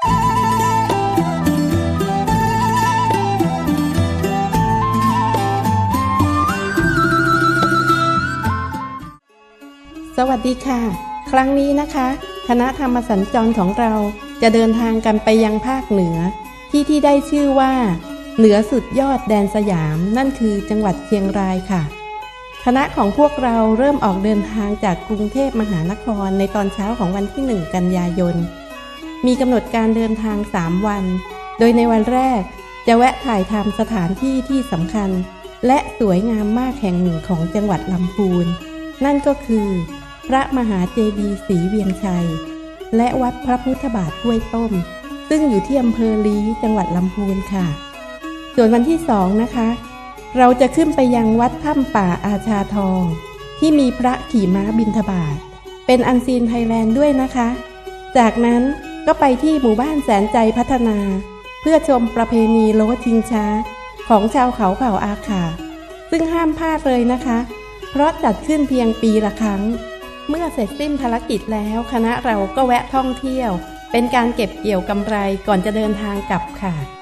สวัสดีค่ะ ครั้งนี้นะคะ คณะธรรมสัญจรของเราจะเดินทางกันไปยังภาคเหนือ ที่ที่ได้ชื่อว่า เหนือสุดยอดแดนสยาม นั่นคือจังหวัดเชียงรายค่ะ คณะของพวกเราเริ่มออกเดินทางจากกรุงเทพมหานครในตอนเช้าของวันที่ 1 กันยายน มีกำหนดการเดินทาง 3 วัน โดยในวันแรกจะแวะถ่ายทำสถานที่ที่สำคัญ และสวยงามมากแห่งหนึ่งของจังหวัดลำพูน นั่นก็คือ พระมหาเจดีย์ศรีเวียงชัย และวัดพระพุทธบาทห้วยต้ม ซึ่งอยู่ที่อำเภอลีจังหวัดลำพูนค่ะ ส่วนวันที่สองนะคะ เราจะขึ้นไปยังวัดถ้ำป่าอาชาทอง ที่มีพระขี่ม้าบินทบาทเป็นอันซีนไทยแลนด์ด้วยนะคะ จากนั้น ก็ไปที่หมู่บ้านแสนใจพัฒนา เพื่อชมประเพณีโลชิงช้า ของชาวเขาเผ่าอาขา ซึ่งห้ามพลาดเลยนะคะ เพราะจัดขึ้นเพียงปีละครั้ง เมื่อเสร็จสิ้นภารกิจแล้วคณะเราก็แวะท่องเที่ยว เป็นการเก็บเกี่ยวกำไรก่อนจะเดินทางกลับค่ะ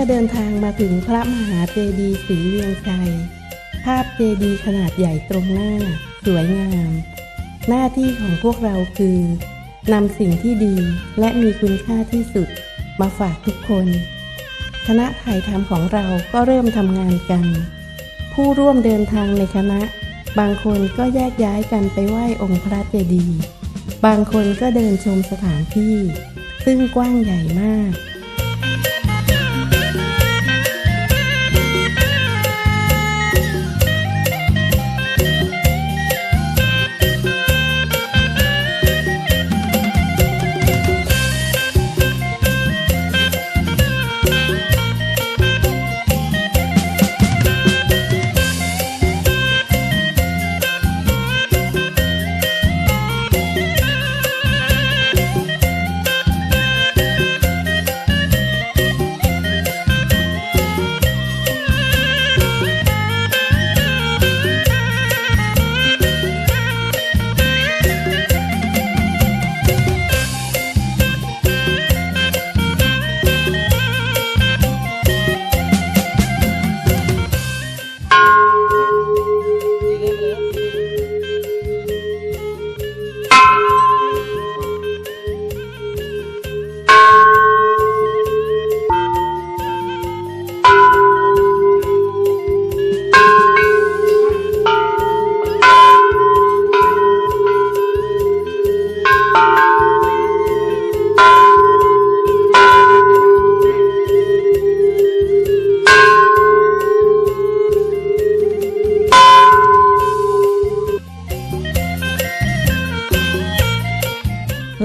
อเดินทางมาถึงพระมหาเจดีย์ศรีเวียงชัยภาพเจดีย์ขนาดใหญ่ตรงหน้า สวยงาม หน้าที่ของพวกเราคือนำสิ่งที่ดีและมีคุณค่าที่สุดมาฝากทุกคน คณะถ่ายทำของเราก็เริ่มทำงานกัน ผู้ร่วมเดินทางในคณะ บางคนก็แยกย้ายกันไปไหว้องค์พระเจดีย์บางคนก็เดินชมสถานที่ ซึ่งกว้างใหญ่มาก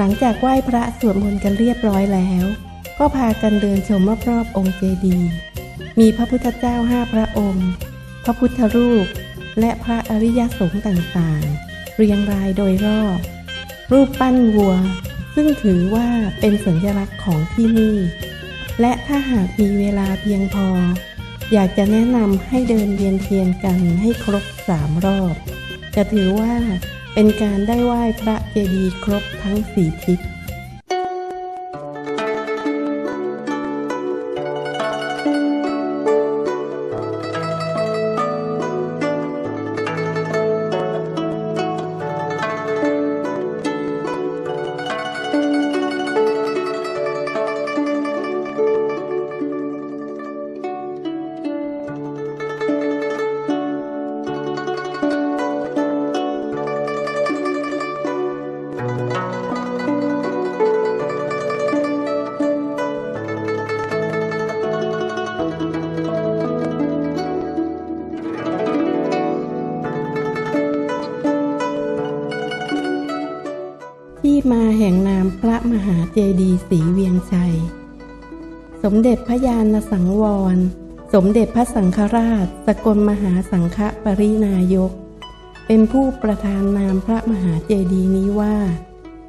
หลังจากไหว้พระสวดมนต์กันเรียบร้อยแล้ว ก็พากันเดินชมรอบๆองค์เจดีย์มีพระพุทธเจ้าห้าพระองค์ พระพุทธรูป และพระอริยสงฆ์ต่างๆ เรียงรายโดยรอบ รูปปั้นวัว ซึ่งถือว่าเป็นสัญลักษณ์ของที่นี่ และถ้าหากมีเวลาเพียงพอ อยากจะแนะนำให้เดินเวียนเทียนกันให้ครบสามรอบ จะถือว่า เป็นการได้ไหว้พระเจดีย์ครบทั้งสี่ทิศ ที่มาแห่งนามพระมหาเจดีย์ศรีเวียงชัย สมเด็จพระยาณสังวร สมเด็จพระสังฆราช สกลมหาสังฆปรินายก เป็นผู้ประธานนามพระมหาเจดีย์นี้ว่า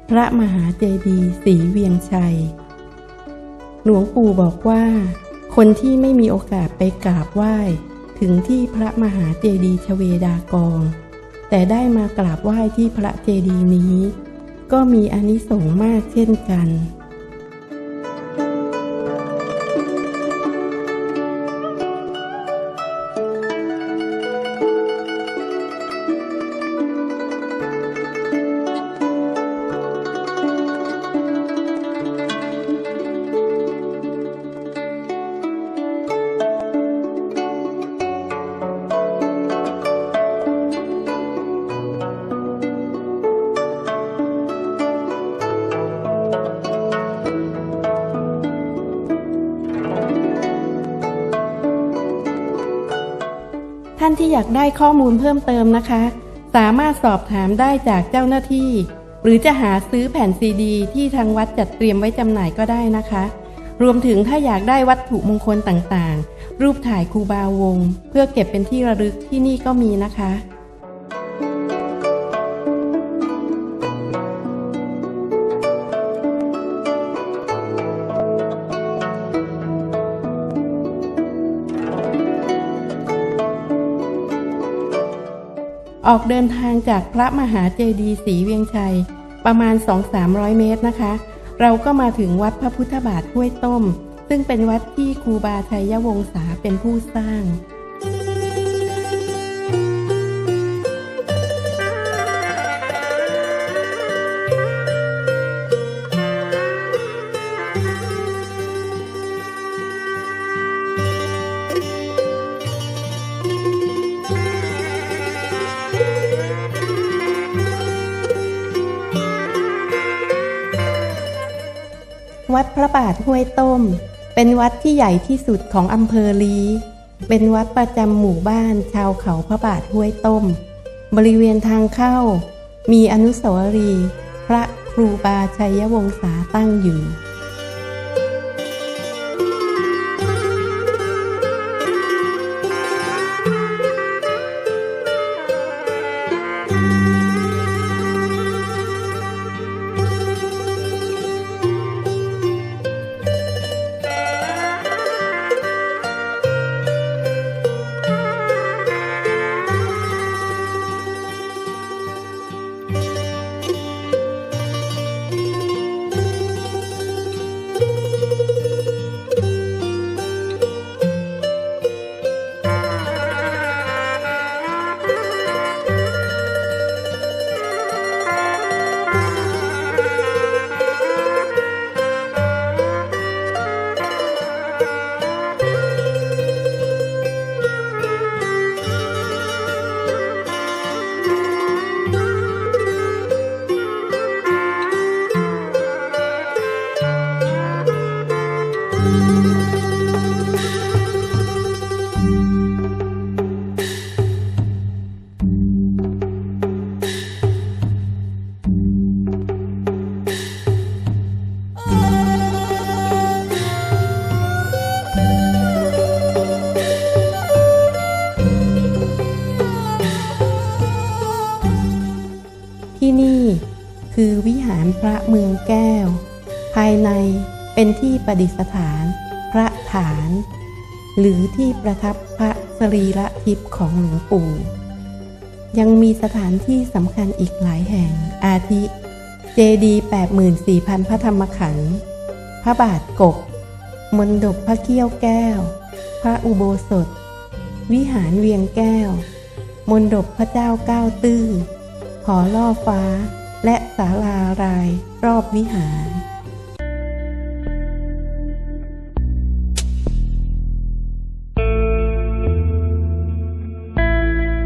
พระมหาเจดีย์ศรีเวียงชัย หลวงปู่บอกว่า คนที่ไม่มีโอกาสไปกราบไหว้ ถึงที่พระมหาเจดีย์ชเวดากอง แต่ได้มากราบไหว้ที่พระเจดีย์นี้ ก็มีอานิสงส์มากเช่นกัน ที่อยากได้ข้อมูลเพิ่มเติมนะคะ สามารถสอบถามได้จากเจ้าหน้าที่ หรือจะหาซื้อแผ่นซีดี ที่ทางวัดจัดเตรียมไว้จำหน่ายก็ได้นะคะ รวมถึงถ้าอยากได้วัตถุมงคลต่างๆ รูปถ่ายครูบาวง เพื่อเก็บเป็นที่ระลึกที่นี่ก็มีนะคะ ออกเดินทางจากพระมหาเจดีย์ศรีเวียงชัย ประมาณ 2-300 เมตรนะคะ เราก็มาถึงวัดพระพุทธบาทห้วยต้ม ซึ่งเป็นวัดที่ครูบาชัยยวงศาเป็นผู้สร้าง วัดพระบาทห้วยต้ม เป็นวัดที่ใหญ่ที่สุดของอำเภอลีเป็นวัดประจำหมู่บ้านชาวเขาพระบาทห้วยต้ม บริเวณทางเข้า มีอนุสาวรีย์พระครูบาชัยวงศาตั้งอยู่ พระเมืองแก้ว ภายในเป็นที่ประดิษฐาน พระฐาน หรือที่ประทับพระสรีระทิพย์ของหลวงปู่ ยังมีสถานที่สำคัญอีกหลายแห่งอาทิ เจดีย์84,000 พระธรรมขันธ์พระบาทกบมนดบพระเกี้ยวแก้ว พระอุโบสถ วิหารเวียงแก้ว มนดบพระเจ้าเก้าตื้อหอล่อฟ้า และศาลารายรอบวิหาร